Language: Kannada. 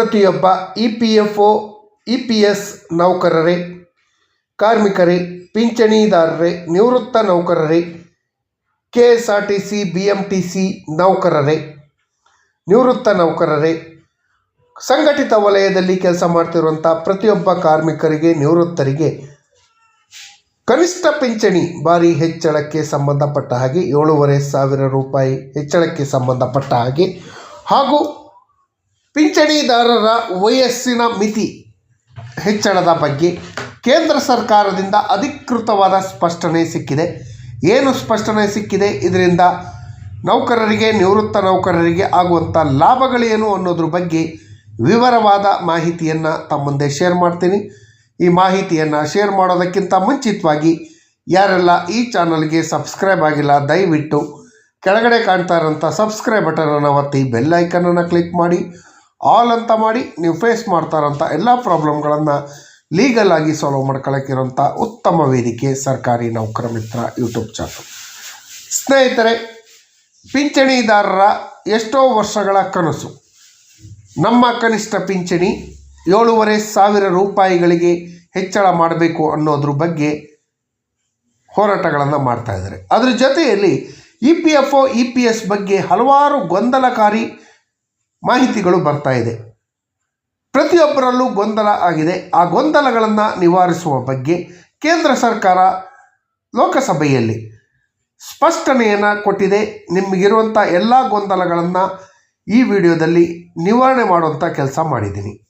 ಪ್ರತಿಯೊಬ್ಬ E P F O, E P S ನೌಕರರೇ, ಕಾರ್ಮಿಕರೇ, ಪಿಂಚಣಿದಾರರೇ, ನಿವೃತ್ತ ನೌಕರರೇ, K S R T C, B M T C ನೌಕರರೇ, ನಿವೃತ್ತ ನೌಕರರೇ, ಸಂಘಟಿತ ವಲಯದಲ್ಲಿ ಕೆಲಸ ಮಾಡ್ತಿರುವಂಥ ಪ್ರತಿಯೊಬ್ಬ ಕಾರ್ಮಿಕರಿಗೆ, ನಿವೃತ್ತರಿಗೆ ಕನಿಷ್ಠ ಪಿಂಚಣಿ ಬಾರಿ ಹೆಚ್ಚಳಕ್ಕೆ ಸಂಬಂಧಪಟ್ಟ ಹಾಗೆ ಏಳೂವರೆ ಸಾವಿರ ರೂಪಾಯಿ ಹೆಚ್ಚಳಕ್ಕೆ ಸಂಬಂಧಪಟ್ಟ ಹಾಗೆ ಹಾಗೂ ಪಿಂಚಣಿದಾರರ ವಯಸ್ಸಿನ ಮಿತಿ ಹೆಚ್ಚಳದ ಬಗ್ಗೆ ಕೇಂದ್ರ ಸರ್ಕಾರದಿಂದ ಅಧಿಕೃತವಾದ ಸ್ಪಷ್ಟನೆ ಸಿಕ್ಕಿದೆ. ಏನು ಸ್ಪಷ್ಟನೆ ಸಿಕ್ಕಿದೆ? ಇದರಿಂದ ನೌಕರರಿಗೆ, ನಿವೃತ್ತ ನೌಕರರಿಗೆ ಆಗುವಂಥ ಲಾಭಗಳೇನು ಅನ್ನೋದ್ರ ಬಗ್ಗೆ ವಿವರವಾದ ಮಾಹಿತಿಯನ್ನು ತಮ್ಮ ಮುಂದೆ ಶೇರ್ ಮಾಡ್ತೀನಿ. ಈ ಮಾಹಿತಿಯನ್ನು ಶೇರ್ ಮಾಡೋದಕ್ಕಿಂತ ಮುಂಚಿತವಾಗಿ ಯಾರೆಲ್ಲ ಈ ಚಾನಲ್ಗೆ ಸಬ್ಸ್ಕ್ರೈಬ್ ಆಗಿಲ್ಲ, ದಯವಿಟ್ಟು ಕೆಳಗಡೆ ಕಾಣ್ತಾ ಇರೋಂಥ ಸಬ್ಸ್ಕ್ರೈಬ್ ಬಟನನ್ನು ಒತ್ತಿ ಬೆಲ್ ಐಕನನ್ನು ಕ್ಲಿಕ್ ಮಾಡಿ. ಆಲ್ ಅಂತ ಮಾಡಿ ನೀವು ಫೇಸ್ ಮಾಡ್ತಾ ಇರೋಂಥ ಎಲ್ಲ ಪ್ರಾಬ್ಲಮ್ಗಳನ್ನು ಲೀಗಲ್ ಆಗಿ ಸಾಲ್ವ್ ಮಾಡ್ಕೊಳ್ಳೋಕ್ಕಿರೋಂಥ ಉತ್ತಮ ವೇದಿಕೆ ಸರ್ಕಾರಿ ನೌಕರ ಮಿತ್ರ ಯೂಟ್ಯೂಬ್ ಚಾನಲ್ ಸ್ನೇಹಿತರೆ, ಪಿಂಚಣಿದಾರರ ಎಷ್ಟೋ ವರ್ಷಗಳ ಕನಸು. ನಮ್ಮ ಕನಿಷ್ಠ ಪಿಂಚಣಿ ಏಳೂವರೆ ಸಾವಿರ ರೂಪಾಯಿಗಳಿಗೆ ಹೆಚ್ಚಳ ಮಾಡಬೇಕು ಅನ್ನೋದ್ರ ಬಗ್ಗೆ ಹೋರಾಟಗಳನ್ನು ಮಾಡ್ತಾ ಇದ್ದಾರೆ. ಅದರ ಜೊತೆಯಲ್ಲಿ E P F O E P S ಬಗ್ಗೆ ಹಲವಾರು ಗೊಂದಲಕಾರಿ ಮಾಹಿತಿಗಳು ಬರ್ತಾ ಇದೆ. ಪ್ರತಿಯೊಬ್ಬರಲ್ಲೂ ಗೊಂದಲ ಆಗಿದೆ. ಆ ಗೊಂದಲಗಳನ್ನು ನಿವಾರಿಸುವ ಬಗ್ಗೆ ಕೇಂದ್ರ ಸರ್ಕಾರ ಲೋಕಸಭೆಯಲ್ಲಿ ಸ್ಪಷ್ಟನೆಯನ್ನು ಕೊಟ್ಟಿದೆ. ನಿಮಗಿರುವಂಥ ಎಲ್ಲ ಗೊಂದಲಗಳನ್ನು ಈ ವಿಡಿಯೋದಲ್ಲಿ ನಿವಾರಣೆ ಮಾಡುವಂಥ ಕೆಲಸ ಮಾಡಿದ್ದೀನಿ.